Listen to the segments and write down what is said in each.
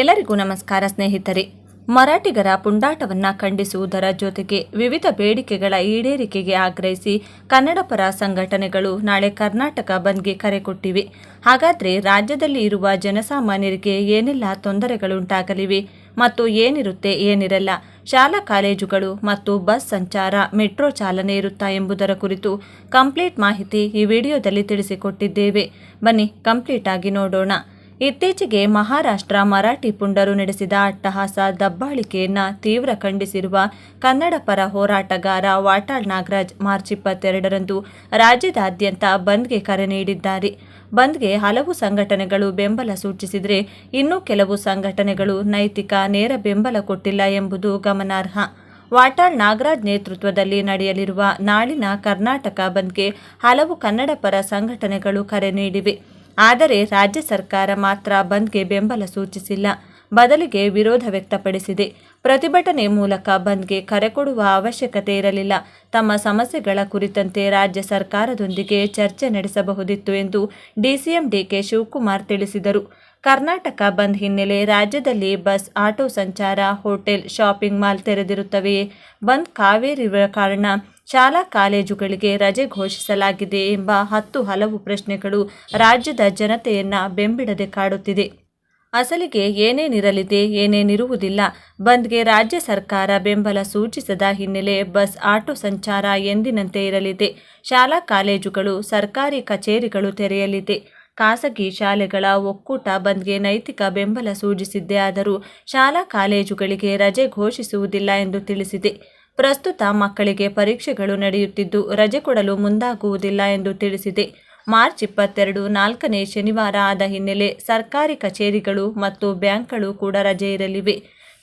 ಎಲ್ಲರಿಗೂ ನಮಸ್ಕಾರ ಸ್ನೇಹಿತರೆ. ಮರಾಠಿಗರ ಪುಂಡಾಟವನ್ನು ಖಂಡಿಸುವುದರ ಜೊತೆಗೆ ವಿವಿಧ ಬೇಡಿಕೆಗಳ ಈಡೇರಿಕೆಗೆ ಆಗ್ರಹಿಸಿ ಕನ್ನಡ ಪರ ಸಂಘಟನೆಗಳು ನಾಳೆ ಕರ್ನಾಟಕ ಬಂದ್ಗೆ ಕರೆ ಕೊಟ್ಟಿವೆ. ಹಾಗಾದ್ರೆ ರಾಜ್ಯದಲ್ಲಿ ಇರುವ ಜನಸಾಮಾನ್ಯರಿಗೆ ಏನೆಲ್ಲ ತೊಂದರೆಗಳುಂಟಾಗಲಿವೆ ಮತ್ತು ಏನಿರುತ್ತೆ ಏನಿರಲ್ಲ. ಶಾಲಾ ಕಾಲೇಜುಗಳು ಮತ್ತು ಬಸ್ ಸಂಚಾರ, ಮೆಟ್ರೋ ಚಾಲನೆ ಇರುತ್ತಾ ಎಂಬುದರ ಕುರಿತು ಕಂಪ್ಲೀಟ್ ಮಾಹಿತಿ ಈ ವಿಡಿಯೋದಲ್ಲಿ ತಿಳಿಸಿಕೊಟ್ಟಿದ್ದೇವೆ. ಬನ್ನಿ ಕಂಪ್ಲೀಟ್ ಆಗಿ ನೋಡೋಣ. ಇತ್ತೀಚೆಗೆ ಮಹಾರಾಷ್ಟ್ರ ಮರಾಠಿ ಪುಂಡರು ನಡೆಸಿದ ಅಟ್ಟಹಾಸ ದಬ್ಬಾಳಿಕೆಯನ್ನ ತೀವ್ರ ಖಂಡಿಸಿರುವ ಕನ್ನಡ ಪರ ಹೋರಾಟಗಾರ ವಾಟಾಳ್ ನಾಗರಾಜ್ ಮಾರ್ಚ್ ಇಪ್ಪತ್ತೆರಡರಂದು ರಾಜ್ಯದಾದ್ಯಂತ ಬಂದ್ಗೆ ಕರೆ ನೀಡಿದ್ದಾರೆ. ಬಂದ್ಗೆ ಹಲವು ಸಂಘಟನೆಗಳು ಬೆಂಬಲ ಸೂಚಿಸಿದರೆ ಇನ್ನೂ ಕೆಲವು ಸಂಘಟನೆಗಳು ನೈತಿಕ ನೇರ ಬೆಂಬಲ ಕೊಟ್ಟಿಲ್ಲ ಎಂಬುದು ಗಮನಾರ್ಹ. ವಾಟಾಳ್ ನಾಗರಾಜ್ ನೇತೃತ್ವದಲ್ಲಿ ನಡೆಯಲಿರುವ ನಾಳಿನ ಕರ್ನಾಟಕ ಬಂದ್ಗೆ ಹಲವು ಕನ್ನಡ ಪರ ಸಂಘಟನೆಗಳು ಕರೆ ನೀಡಿವೆ. ಆದರೆ ರಾಜ್ಯ ಸರ್ಕಾರ ಮಾತ್ರ ಬಂದ್ಗೆ ಬೆಂಬಲ ಸೂಚಿಸಿಲ್ಲ. ಬದಲಿಗೆ ವಿರೋಧ ವ್ಯಕ್ತಪಡಿಸಿದೆ. ಪ್ರತಿಭಟನೆ ಮೂಲಕ ಬಂದ್ಗೆ ಕರೆ ಕೊಡುವ ಅವಶ್ಯಕತೆ ಇರಲಿಲ್ಲ. ತಮ್ಮ ಸಮಸ್ಯೆಗಳ ಕುರಿತಂತೆ ರಾಜ್ಯ ಸರ್ಕಾರದೊಂದಿಗೆ ಚರ್ಚೆ ನಡೆಸಬಹುದಿತ್ತು ಎಂದು ಡಿಸಿಎಂ ಡಿಕೆ ಶಿವಕುಮಾರ್ ತಿಳಿಸಿದರು. ಕರ್ನಾಟಕ ಬಂದ್ ಹಿನ್ನೆಲೆ ರಾಜ್ಯದಲ್ಲಿ ಬಸ್, ಆಟೋ ಸಂಚಾರ, ಹೋಟೆಲ್, ಶಾಪಿಂಗ್ ಮಾಲ್ ತೆರೆದಿರುತ್ತವೆಯೇ? ಬಂದ್ ಕಾವೇರಿರುವ ಕಾರಣ ಶಾಲಾ ಕಾಲೇಜುಗಳಿಗೆ ರಜೆ ಘೋಷಿಸಲಾಗಿದೆ ಎಂಬ ಹತ್ತು ಹಲವು ಪ್ರಶ್ನೆಗಳು ರಾಜ್ಯದ ಜನತೆಯನ್ನ ಬೆಂಬಿಡದೆ ಕಾಡುತ್ತಿದೆ. ಅಸಲಿಗೆ ಏನೇನಿರಲಿದೆ, ಏನೇನಿರುವುದಿಲ್ಲ, ಬಂದ್ಗೆ ರಾಜ್ಯ ಸರ್ಕಾರ ಬೆಂಬಲ ಸೂಚಿಸದ ಹಿನ್ನೆಲೆ ಬಸ್ ಆಟೋ ಸಂಚಾರ ಎಂದಿನಂತೆ ಇರಲಿದೆ. ಶಾಲಾ ಕಾಲೇಜುಗಳು, ಸರ್ಕಾರಿ ಕಚೇರಿಗಳು ತೆರೆಯಲಿದೆ. ಖಾಸಗಿ ಶಾಲೆಗಳ ಒಕ್ಕೂಟ ಬಂದ್ಗೆ ನೈತಿಕ ಬೆಂಬಲ ಸೂಚಿಸಿದ್ದೇ ಆದರೂ ಶಾಲಾ ಕಾಲೇಜುಗಳಿಗೆ ರಜೆ ಘೋಷಿಸುವುದಿಲ್ಲ ಎಂದು ತಿಳಿಸಿದೆ. ಪ್ರಸ್ತುತ ಮಕ್ಕಳಿಗೆ ಪರೀಕ್ಷೆಗಳು ನಡೆಯುತ್ತಿದ್ದು ರಜೆ ಕೊಡಲು ಮುಂದಾಗುವುದಿಲ್ಲ ಎಂದು ತಿಳಿಸಿದೆ. ಮಾರ್ಚ್ ಇಪ್ಪತ್ತೆರಡು ನಾಲ್ಕನೇ ಶನಿವಾರ ಆದ ಹಿನ್ನೆಲೆ ಸರ್ಕಾರಿ ಕಚೇರಿಗಳು ಮತ್ತು ಬ್ಯಾಂಕ್ಗಳು ಕೂಡ ರಜೆ ಇರಲಿವೆ.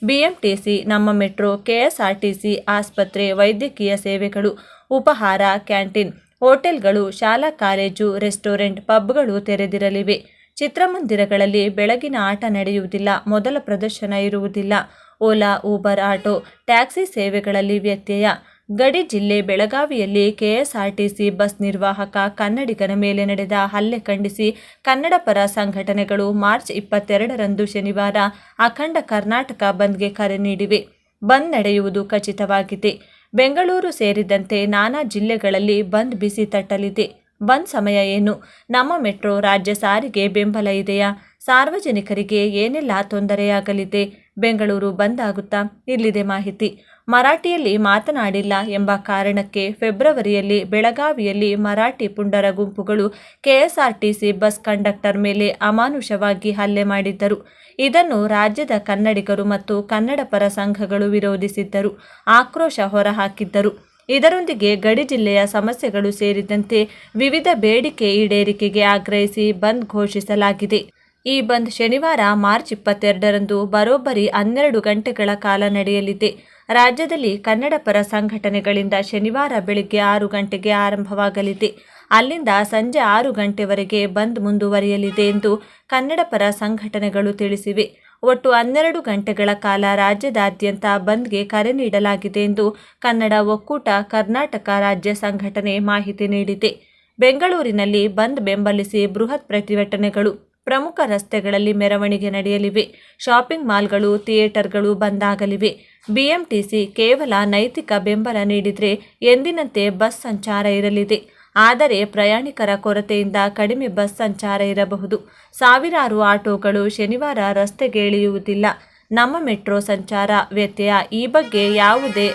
ಬಿಎಂಟಿಸಿ, ನಮ್ಮ ಮೆಟ್ರೋ, ಕೆಎಸ್ಆರ್ಟಿಸಿ, ಆಸ್ಪತ್ರೆ, ವೈದ್ಯಕೀಯ ಸೇವೆಗಳು, ಉಪಹಾರ, ಕ್ಯಾಂಟೀನ್, ಹೋಟೆಲ್ಗಳು, ಶಾಲಾ ಕಾಲೇಜು, ರೆಸ್ಟೋರೆಂಟ್, ಪಬ್ಗಳು ತೆರೆದಿರಲಿವೆ. ಚಿತ್ರಮಂದಿರಗಳಲ್ಲಿ ಬೆಳಗಿನ ಆಟ ನಡೆಯುವುದಿಲ್ಲ, ಮೊದಲ ಪ್ರದರ್ಶನ ಇರುವುದಿಲ್ಲ. ಓಲಾ, ಊಬರ್ ಆಟೋ, ಟ್ಯಾಕ್ಸಿ ಸೇವೆಗಳಲ್ಲಿ ವ್ಯತ್ಯಯ. ಗಡಿ ಜಿಲ್ಲೆ ಬೆಳಗಾವಿಯಲ್ಲಿ ಕೆಎಸ್ಆರ್ಟಿಸಿ ಬಸ್ ನಿರ್ವಾಹಕ ಕನ್ನಡಿಗರ ಮೇಲೆ ನಡೆದ ಹಲ್ಲೆ ಖಂಡಿಸಿ ಕನ್ನಡ ಪರ ಸಂಘಟನೆಗಳು ಮಾರ್ಚ್ ಇಪ್ಪತ್ತೆರಡರಂದು ಶನಿವಾರ ಅಖಂಡ ಕರ್ನಾಟಕ ಬಂದ್ಗೆ ಕರೆ ನೀಡಿವೆ. ಬಂದ್ ನಡೆಯುವುದು ಖಚಿತವಾಗಿದೆ. ಬೆಂಗಳೂರು ಸೇರಿದಂತೆ ನಾನಾ ಜಿಲ್ಲೆಗಳಲ್ಲಿ ಬಂದ್ ಬಿಸಿ ತಟ್ಟಲಿದೆ. ಬಂದ್ ಸಮಯ ಏನು? ನಮ್ಮ ಮೆಟ್ರೋ ರಾಜ್ಯ ಸಾರಿಗೆ ಬೆಂಬಲ ಇದೆಯಾ? ಸಾರ್ವಜನಿಕರಿಗೆ ಏನೆಲ್ಲ ತೊಂದರೆಯಾಗಲಿದೆ? ಬೆಂಗಳೂರು ಬಂದ್ ಆಗುತ್ತಾ ಇಲ್ಲಿದೆ ಮಾಹಿತಿ. ಮರಾಠಿಯಲ್ಲಿ ಮಾತನಾಡಿಲ್ಲ ಎಂಬ ಕಾರಣಕ್ಕೆ ಫೆಬ್ರವರಿಯಲ್ಲಿ ಬೆಳಗಾವಿಯಲ್ಲಿ ಮರಾಠಿ ಪುಂಡರ ಗುಂಪುಗಳು ಕೆಎಸ್ಆರ್ಟಿಸಿ ಬಸ್ ಕಂಡಕ್ಟರ್ ಮೇಲೆ ಅಮಾನುಷವಾಗಿ ಹಲ್ಲೆ ಮಾಡಿದ್ದರು. ಇದನ್ನು ರಾಜ್ಯದ ಕನ್ನಡಿಗರು ಮತ್ತು ಕನ್ನಡ ಪರ ಸಂಘಗಳು ವಿರೋಧಿಸಿದ್ದರು. ಆಕ್ರೋಶ ಹೊರಹಾಕಿದ್ದರು. ಇದರೊಂದಿಗೆ ಗಡಿ ಜಿಲ್ಲೆಯ ಸಮಸ್ಯೆಗಳು ಸೇರಿದಂತೆ ವಿವಿಧ ಬೇಡಿಕೆ ಈಡೇರಿಕೆಗೆ ಆಗ್ರಹಿಸಿ ಬಂದ್ ಘೋಷಿಸಲಾಗಿದೆ. ಈ ಬಂದ್ ಶನಿವಾರ ಮಾರ್ಚ್ ಇಪ್ಪತ್ತೆರಡರಂದು ಬರೋಬ್ಬರಿ ಹನ್ನೆರಡು ಗಂಟೆಗಳ ಕಾಲ ನಡೆಯಲಿದೆ. ರಾಜ್ಯದಲ್ಲಿ ಕನ್ನಡ ಪರ ಸಂಘಟನೆಗಳಿಂದ ಶನಿವಾರ ಬೆಳಿಗ್ಗೆ ಆರು ಗಂಟೆಗೆ ಆರಂಭವಾಗಲಿದೆ. ಅಲ್ಲಿಂದ ಸಂಜೆ ಆರು ಗಂಟೆವರೆಗೆ ಬಂದ್ ಮುಂದುವರಿಯಲಿದೆ ಎಂದು ಕನ್ನಡ ಪರ ಸಂಘಟನೆಗಳು ತಿಳಿಸಿವೆ. ಒಟ್ಟು ಹನ್ನೆರಡು ಗಂಟೆಗಳ ಕಾಲ ರಾಜ್ಯದಾದ್ಯಂತ ಬಂದ್ಗೆ ಕರೆ ನೀಡಲಾಗಿದೆ ಎಂದು ಕನ್ನಡ ಒಕ್ಕೂಟ ಕರ್ನಾಟಕ ರಾಜ್ಯ ಸಂಘಟನೆ ಮಾಹಿತಿ ನೀಡಿದೆ. ಬೆಂಗಳೂರಿನಲ್ಲಿ ಬಂದ್ ಬೆಂಬಲಿಸಿ ಬೃಹತ್ ಪ್ರತಿಭಟನೆಗಳು. ಪ್ರಮುಖ ರಸ್ತೆಗಳಲ್ಲಿ ಮೆರವಣಿಗೆ ನಡೆಯಲಿವೆ. ಶಾಪಿಂಗ್ ಮಾಲ್ಗಳು, ಥಿಯೇಟರ್ಗಳು ಬಂದಾಗಲಿವೆ ಬಿಎಂಟಿಸಿ ಕೇವಲ ನೈತಿಕ ಬೆಂಬಲ ನೀಡಿದರೆ ಎಂದಿನಂತೆ ಬಸ್ ಸಂಚಾರ ಇರಲಿದೆ. ಆದರೆ ಪ್ರಯಾಣಿಕರ ಕೊರತೆಯಿಂದ ಕಡಿಮೆ ಬಸ್ ಸಂಚಾರ ಇರಬಹುದು. ಸಾವಿರಾರು ಆಟೋಗಳು ಶನಿವಾರ ರಸ್ತೆಗೆ ಇಳಿಯುವುದಿಲ್ಲ. ನಮ್ಮ ಮೆಟ್ರೋ ಸಂಚಾರ ವ್ಯತ್ಯಯ. ಈ ಬಗ್ಗೆ ಯಾವುದೇ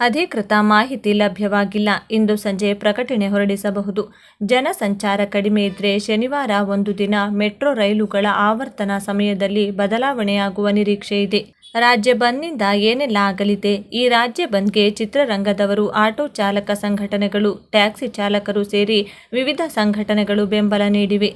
ಅಧಿಕೃತ ಮಾಹಿತಿ ಲಭ್ಯವಾಗಿಲ್ಲ. ಇಂದು ಸಂಜೆ ಪ್ರಕಟಣೆ ಹೊರಡಿಸಬಹುದು. ಜನಸಂಚಾರ ಕಡಿಮೆ ಇದ್ರೆ ಶನಿವಾರ ಒಂದು ದಿನ ಮೆಟ್ರೋ ರೈಲುಗಳ ಆವರ್ತನ ಸಮಯದಲ್ಲಿ ಬದಲಾವಣೆಯಾಗುವ ನಿರೀಕ್ಷೆ ಇದೆ. ರಾಜ್ಯ ಬಂದ್ನಿಂದ ಏನೆಲ್ಲ ಆಗಲಿದೆ? ಈ ರಾಜ್ಯ ಬಂದ್ಗೆ ಚಿತ್ರರಂಗದವರು, ಆಟೋ ಚಾಲಕ ಸಂಘಟನೆಗಳು, ಟ್ಯಾಕ್ಸಿ ಚಾಲಕರು ಸೇರಿ ವಿವಿಧ ಸಂಘಟನೆಗಳು ಬೆಂಬಲ ನೀಡಿವೆ.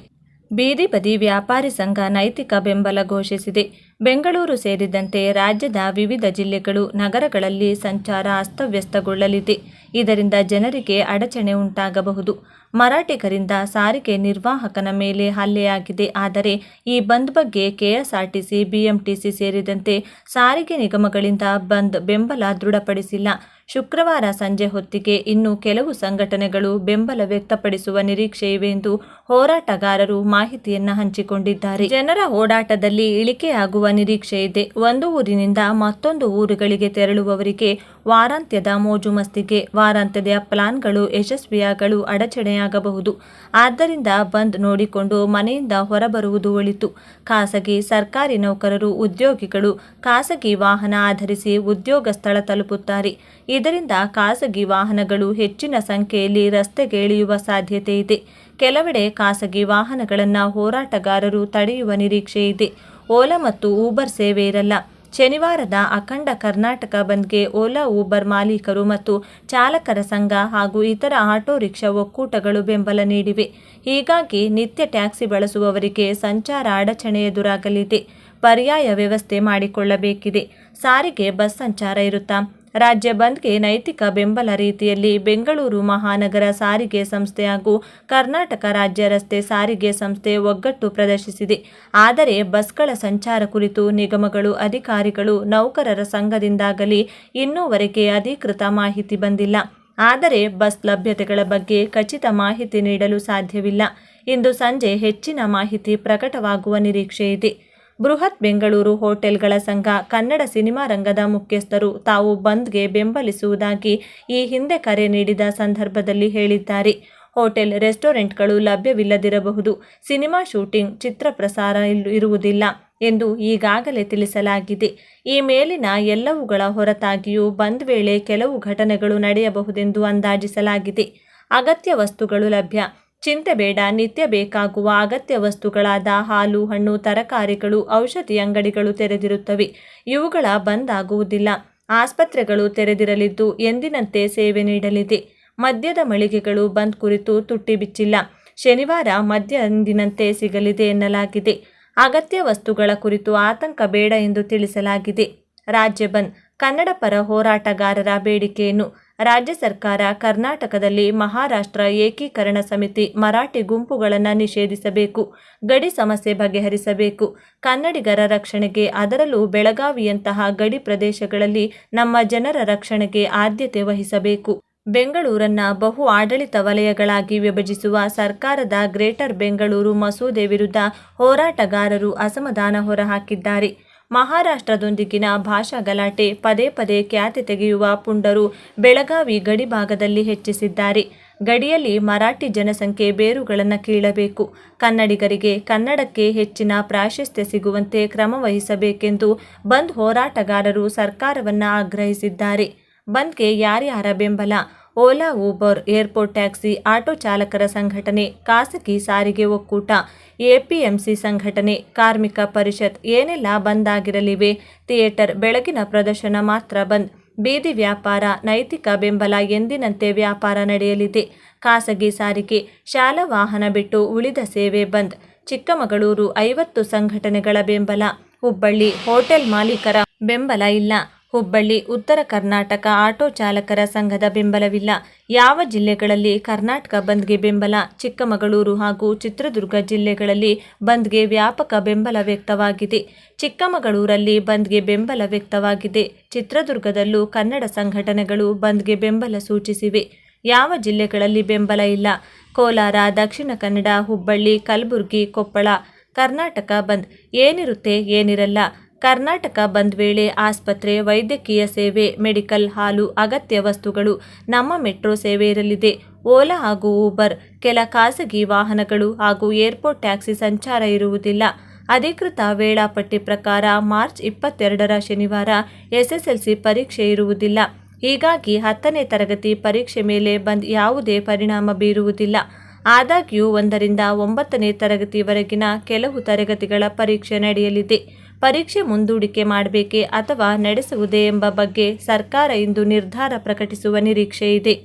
ಬೀದಿ ಬದಿ ವ್ಯಾಪಾರಿ ಸಂಘ ನೈತಿಕ ಬೆಂಬಲ ಘೋಷಿಸಿದೆ. ಬೆಂಗಳೂರು ಸೇರಿದಂತೆ ರಾಜ್ಯದ ವಿವಿಧ ಜಿಲ್ಲೆಗಳು ನಗರಗಳಲ್ಲಿ ಸಂಚಾರ ಅಸ್ತವ್ಯಸ್ತಗೊಳ್ಳಲಿದೆ. ಇದರಿಂದ ಜನರಿಗೆ ಅಡಚಣೆ ಉಂಟಾಗಬಹುದು. ಮರಾಠಿಗರಿಂದ ಸಾರಿಗೆ ನಿರ್ವಾಹಕನ ಮೇಲೆ ಹಲ್ಲೆಯಾಗಿದೆ. ಆದರೆ ಈ ಬಂದ್ ಬಗ್ಗೆ ಕೆಎಸ್ಆರ್ಟಿಸಿ, ಬಿಎಂಟಿಸಿ ಸೇರಿದಂತೆ ಸಾರಿಗೆ ನಿಗಮಗಳಿಂದ ಬಂದ್ ಬೆಂಬಲ ದೃಢಪಡಿಸಿಲ್ಲ. ಶುಕ್ರವಾರ ಸಂಜೆ ಹೊತ್ತಿಗೆ ಇನ್ನು ಕೆಲವು ಸಂಘಟನೆಗಳು ಬೆಂಬಲ ವ್ಯಕ್ತಪಡಿಸುವ ನಿರೀಕ್ಷೆ ಇವೆ ಎಂದು ಹೋರಾಟಗಾರರು ಮಾಹಿತಿಯನ್ನು ಹಂಚಿಕೊಂಡಿದ್ದಾರೆ. ಜನರ ಓಡಾಟದಲ್ಲಿ ಇಳಿಕೆಯಾಗುವ ನಿರೀಕ್ಷೆ ಇದೆ. ಒಂದು ಊರಿನಿಂದ ಮತ್ತೊಂದು ಊರುಗಳಿಗೆ ತೆರಳುವವರಿಗೆ ವಾರಾಂತ್ಯದ ಮೋಜು ಮಸ್ತಿಗೆ, ವಾರಾಂತ್ಯದ ಪ್ಲಾನ್ಗಳು ಯಶಸ್ವಿಯಾಗಲು ಅಡಚಣೆಯಾಗಬಹುದು. ಆದ್ದರಿಂದ ಬಂದ್ ನೋಡಿಕೊಂಡು ಮನೆಯಿಂದ ಹೊರಬರುವುದು ಒಳಿತು. ಖಾಸಗಿ, ಸರ್ಕಾರಿ ನೌಕರರು, ಉದ್ಯೋಗಿಗಳು ಖಾಸಗಿ ವಾಹನ ಆಧರಿಸಿ ಉದ್ಯೋಗ ಸ್ಥಳ ತಲುಪುತ್ತಾರೆ. ಇದರಿಂದ ಖಾಸಗಿ ವಾಹನಗಳು ಹೆಚ್ಚಿನ ಸಂಖ್ಯೆಯಲ್ಲಿ ರಸ್ತೆಗೆ ಇಳಿಯುವ ಸಾಧ್ಯತೆ ಇದೆ. ಕೆಲವೆಡೆ ಖಾಸಗಿ ವಾಹನಗಳನ್ನು ಹೋರಾಟಗಾರರು ತಡೆಯುವ ನಿರೀಕ್ಷೆ ಇದೆ. ಓಲಾ ಮತ್ತು ಊಬರ್ ಸೇವೆ ಇರಲ್ಲ ಶನಿವಾರದ ಅಖಂಡ ಕರ್ನಾಟಕ ಬಂದ್ಗೆ ಓಲಾ, ಊಬರ್ ಮಾಲೀಕರು ಮತ್ತು ಚಾಲಕರ ಸಂಘ ಹಾಗೂ ಇತರ ಆಟೋ ರಿಕ್ಷಾ ಒಕ್ಕೂಟಗಳು ಬೆಂಬಲ ನೀಡಿವೆ. ಹೀಗಾಗಿ ನಿತ್ಯ ಟ್ಯಾಕ್ಸಿ ಬಳಸುವವರಿಗೆ ಸಂಚಾರ ಅಡಚಣೆ ಎದುರಾಗಲಿದೆ. ಪರ್ಯಾಯ ವ್ಯವಸ್ಥೆ ಮಾಡಿಕೊಳ್ಳಬೇಕಿದೆ. ಸಾರಿಗೆ ಬಸ್ ಸಂಚಾರ ಇರುತ್ತಾ? ರಾಜ್ಯ ಬಂದ್ಗೆ ನೈತಿಕ ಬೆಂಬಲ ರೀತಿಯಲ್ಲಿ ಬೆಂಗಳೂರು ಮಹಾನಗರ ಸಾರಿಗೆ ಸಂಸ್ಥೆ ಹಾಗೂ ಕರ್ನಾಟಕ ರಾಜ್ಯ ರಸ್ತೆ ಸಾರಿಗೆ ಸಂಸ್ಥೆ ಒಗ್ಗಟ್ಟು ಪ್ರದರ್ಶಿಸಿದೆ. ಆದರೆ ಬಸ್ಗಳ ಸಂಚಾರ ಕುರಿತು ನಿಗಮಗಳು, ಅಧಿಕಾರಿಗಳು, ನೌಕರರ ಸಂಘದಿಂದಾಗಲಿ ಇನ್ನೂವರೆಗೆ ಅಧಿಕೃತ ಮಾಹಿತಿ ಬಂದಿಲ್ಲ. ಆದರೆ ಬಸ್ ಲಭ್ಯತೆಗಳ ಬಗ್ಗೆ ಖಚಿತ ಮಾಹಿತಿ ನೀಡಲು ಸಾಧ್ಯವಿಲ್ಲ. ಇಂದು ಸಂಜೆ ಹೆಚ್ಚಿನ ಮಾಹಿತಿ ಪ್ರಕಟವಾಗುವ ನಿರೀಕ್ಷೆ ಇದೆ. ಬೃಹತ್ ಬೆಂಗಳೂರು ಹೋಟೆಲ್ಗಳ ಸಂಘ ಕನ್ನಡ ಸಿನಿಮಾ ರಂಗದ ಮುಖ್ಯಸ್ಥರು ತಾವು ಬಂದ್ಗೆ ಬೆಂಬಲಿಸುವುದಾಗಿ ಈ ಹಿಂದೆ ಕರೆ ನೀಡಿದ ಸಂದರ್ಭದಲ್ಲಿ ಹೇಳಿದ್ದಾರೆ. ಹೋಟೆಲ್ ರೆಸ್ಟೋರೆಂಟ್ಗಳು ಲಭ್ಯವಿಲ್ಲದಿರಬಹುದು. ಸಿನಿಮಾ ಶೂಟಿಂಗ್, ಚಿತ್ರ ಪ್ರಸಾರ ಇರುವುದಿಲ್ಲ ಎಂದು ಈಗಾಗಲೇ ತಿಳಿಸಲಾಗಿದೆ. ಈ ಮೇಲಿನ ಎಲ್ಲವುಗಳ ಹೊರತಾಗಿಯೂ ಬಂದ್ ವೇಳೆ ಕೆಲವು ಘಟನೆಗಳು ನಡೆಯಬಹುದೆಂದು ಅಂದಾಜಿಸಲಾಗಿದೆ. ಅಗತ್ಯ ವಸ್ತುಗಳು ಲಭ್ಯ. ಚಿಂತೆ ಬೇಡ, ನಿತ್ಯ ಬೇಕಾಗುವ ಅಗತ್ಯ ವಸ್ತುಗಳಾದ ಹಾಲು, ಹಣ್ಣು, ತರಕಾರಿಗಳು, ಔಷಧಿ ಅಂಗಡಿಗಳು ತೆರೆದಿರುತ್ತವೆ. ಇವುಗಳ ಬಂದ್ ಆಗುವುದಿಲ್ಲ ಆಸ್ಪತ್ರೆಗಳು ತೆರೆದಿರಲಿದ್ದು ಎಂದಿನಂತೆ ಸೇವೆ ನೀಡಲಿದೆ. ಮದ್ಯದ ಮಳಿಗೆಗಳು ಬಂದ್ ಕುರಿತು ತುಟ್ಟಿ ಬಿಚ್ಚಿಲ್ಲ. ಶನಿವಾರ ಮದ್ಯ ಎಂದಿನಂತೆ ಸಿಗಲಿದೆ ಎನ್ನಲಾಗಿದೆ. ಅಗತ್ಯ ವಸ್ತುಗಳ ಕುರಿತು ಆತಂಕ ಬೇಡ ಎಂದು ತಿಳಿಸಲಾಗಿದೆ. ರಾಜ್ಯ ಬಂದ್ ಕನ್ನಡ ಪರ ಹೋರಾಟಗಾರರ ಬೇಡಿಕೆಯನ್ನು ರಾಜ್ಯ ಸರ್ಕಾರ ಕರ್ನಾಟಕದಲ್ಲಿ ಮಹಾರಾಷ್ಟ್ರ ಏಕೀಕರಣ ಸಮಿತಿ ಮರಾಠಿ ಗುಂಪುಗಳನ್ನು ನಿಷೇಧಿಸಬೇಕು, ಗಡಿ ಸಮಸ್ಯೆ ಬಗೆಹರಿಸಬೇಕು, ಕನ್ನಡಿಗರ ರಕ್ಷಣೆಗೆ ಅದರಲ್ಲೂ ಬೆಳಗಾವಿಯಂತಹ ಗಡಿ ಪ್ರದೇಶಗಳಲ್ಲಿ ನಮ್ಮ ಜನರ ರಕ್ಷಣೆಗೆ ಆದ್ಯತೆ ವಹಿಸಬೇಕು. ಬೆಂಗಳೂರನ್ನ ಬಹು ಆಡಳಿತ ವಲಯಗಳಾಗಿ ವಿಭಜಿಸುವ ಸರ್ಕಾರದ ಗ್ರೇಟರ್ ಬೆಂಗಳೂರು ಮಸೂದೆ ವಿರುದ್ಧ ಹೋರಾಟಗಾರರು ಅಸಮಾಧಾನ ಹೊರಹಾಕಿದ್ದಾರೆ. ಮಹಾರಾಷ್ಟ್ರದೊಂದಿಗಿನ ಭಾಷಾ ಗಲಾಟೆ ಪದೇ ಪದೇ ಖ್ಯಾತಿ ತೆಗೆಯುವ ಪುಂಡರು ಬೆಳಗಾವಿ ಗಡಿ ಭಾಗದಲ್ಲಿ ಹೆಚ್ಚಿಸಿದ್ದಾರೆ. ಗಡಿಯಲ್ಲಿ ಮರಾಠಿ ಜನಸಂಖ್ಯೆ ಬೇರುಗಳನ್ನು ಕೀಳಬೇಕು. ಕನ್ನಡಿಗರಿಗೆ ಕನ್ನಡಕ್ಕೆ ಹೆಚ್ಚಿನ ಪ್ರಾಶಸ್ತ್ಯ ಸಿಗುವಂತೆ ಕ್ರಮ ವಹಿಸಬೇಕೆಂದು ಬಂದ್ ಹೋರಾಟಗಾರರು ಸರ್ಕಾರವನ್ನು ಆಗ್ರಹಿಸಿದ್ದಾರೆ. ಬಂದ್ಗೆ ಯಾರ್ಯಾರ ಬೆಂಬಲ? Ola, Uber, airport taxi, auto ಚಾಲಕರ ಸಂಘಟನೆ, ಖಾಸಗಿ ಸಾರಿಗೆ ಒಕ್ಕೂಟ, ಎಪಿಎಂಸಿ ಸಂಘಟನೆ, ಕಾರ್ಮಿಕ ಪರಿಷತ್ ಏನೆಲ್ಲ ಬಂದ್ ಆಗಿರಲಿವೆ ಥಿಯೇಟರ್ ಬೆಳಗಿನ ಪ್ರದರ್ಶನ ಮಾತ್ರ ಬಂದ್. ಬೀದಿ ವ್ಯಾಪಾರ, ನೈತಿಕ ಬೆಂಬಲ ಎಂದಿನಂತೆ ವ್ಯಾಪಾರ ನಡೆಯಲಿದೆ. ಖಾಸಗಿ ಸಾರಿಗೆ, ಶಾಲಾ ವಾಹನ ಬಿಟ್ಟು ಉಳಿದ ಸೇವೆ ಬಂದ್. ಚಿಕ್ಕಮಗಳೂರು ಐವತ್ತು ಸಂಘಟನೆಗಳ ಬೆಂಬಲ. ಹುಬ್ಬಳ್ಳಿ ಹೋಟೆಲ್ ಮಾಲೀಕರ ಬೆಂಬಲ ಇಲ್ಲ. ಹುಬ್ಬಳ್ಳಿ, ಉತ್ತರ ಕರ್ನಾಟಕ ಆಟೋ ಚಾಲಕರ ಸಂಘದ ಬೆಂಬಲವಿಲ್ಲ. ಯಾವ ಜಿಲ್ಲೆಗಳಲ್ಲಿ ಕರ್ನಾಟಕ ಬಂದ್ಗೆ ಬೆಂಬಲ? ಚಿಕ್ಕಮಗಳೂರು ಹಾಗೂ ಚಿತ್ರದುರ್ಗ ಜಿಲ್ಲೆಗಳಲ್ಲಿ ಬಂದ್ಗೆ ವ್ಯಾಪಕ ಬೆಂಬಲ ವ್ಯಕ್ತವಾಗಿದೆ. ಚಿಕ್ಕಮಗಳೂರಲ್ಲಿ ಬಂದ್ಗೆ ಬೆಂಬಲ ವ್ಯಕ್ತವಾಗಿದೆ. ಚಿತ್ರದುರ್ಗದಲ್ಲೂ ಕನ್ನಡ ಸಂಘಟನೆಗಳು ಬಂದ್ಗೆ ಬೆಂಬಲ ಸೂಚಿಸಿವೆ. ಯಾವ ಜಿಲ್ಲೆಗಳಲ್ಲಿ ಬೆಂಬಲ ಇಲ್ಲ? ಕೋಲಾರ, ದಕ್ಷಿಣ ಕನ್ನಡ, ಹುಬ್ಬಳ್ಳಿ, ಕಲಬುರಗಿ, ಕೊಪ್ಪಳ, ಕರ್ನಾಟಕ ಬಂದ್ ಏನಿರುತ್ತೆ ಏನಿರಲ್ಲ. ಕರ್ನಾಟಕ ಬಂದ್ ವೇಳೆ ಆಸ್ಪತ್ರೆ, ವೈದ್ಯಕೀಯ ಸೇವೆ, ಮೆಡಿಕಲ್ ಹಾಲು, ಅಗತ್ಯ ವಸ್ತುಗಳು ನಮ್ಮ ಮೆಟ್ರೋ ಸೇವೆ ಇರಲಿದೆ. ಓಲಾ ಹಾಗೂ ಊಬರ್, ಕೆಲ ಖಾಸಗಿ ವಾಹನಗಳು ಹಾಗೂ ಏರ್ಪೋರ್ಟ್ ಟ್ಯಾಕ್ಸಿ ಸಂಚಾರ ಇರುವುದಿಲ್ಲ. ಅಧಿಕೃತ ವೇಳಾಪಟ್ಟಿ ಪ್ರಕಾರ ಮಾರ್ಚ್ ಇಪ್ಪತ್ತೆರಡರ ಶನಿವಾರ ಎಸ್ಎಸ್ಎಲ್ಸಿ ಪರೀಕ್ಷೆ ಇರುವುದಿಲ್ಲ. ಹೀಗಾಗಿ ಹತ್ತನೇ ತರಗತಿ ಪರೀಕ್ಷೆ ಮೇಲೆ ಬಂದ್ ಯಾವುದೇ ಪರಿಣಾಮ ಬೀರುವುದಿಲ್ಲ. ಆದಾಗ್ಯೂ ಒಂದರಿಂದ ಒಂಬತ್ತನೇ ತರಗತಿವರೆಗಿನ ಕೆಲವು ತರಗತಿಗಳ ಪರೀಕ್ಷೆ ನಡೆಯಲಿದೆ. ಪರೀಕ್ಷೆ ಮುಂದೂಡಿಕೆ ಮಾಡಬೇಕೇ ಅಥವಾ ನಡೆಸುವುದೇ ಎಂಬ ಬಗ್ಗೆ ಸರ್ಕಾರ ಇಂದು ನಿರ್ಧಾರ ಪ್ರಕಟಿಸುವ ನಿರೀಕ್ಷೆ ಇದೆ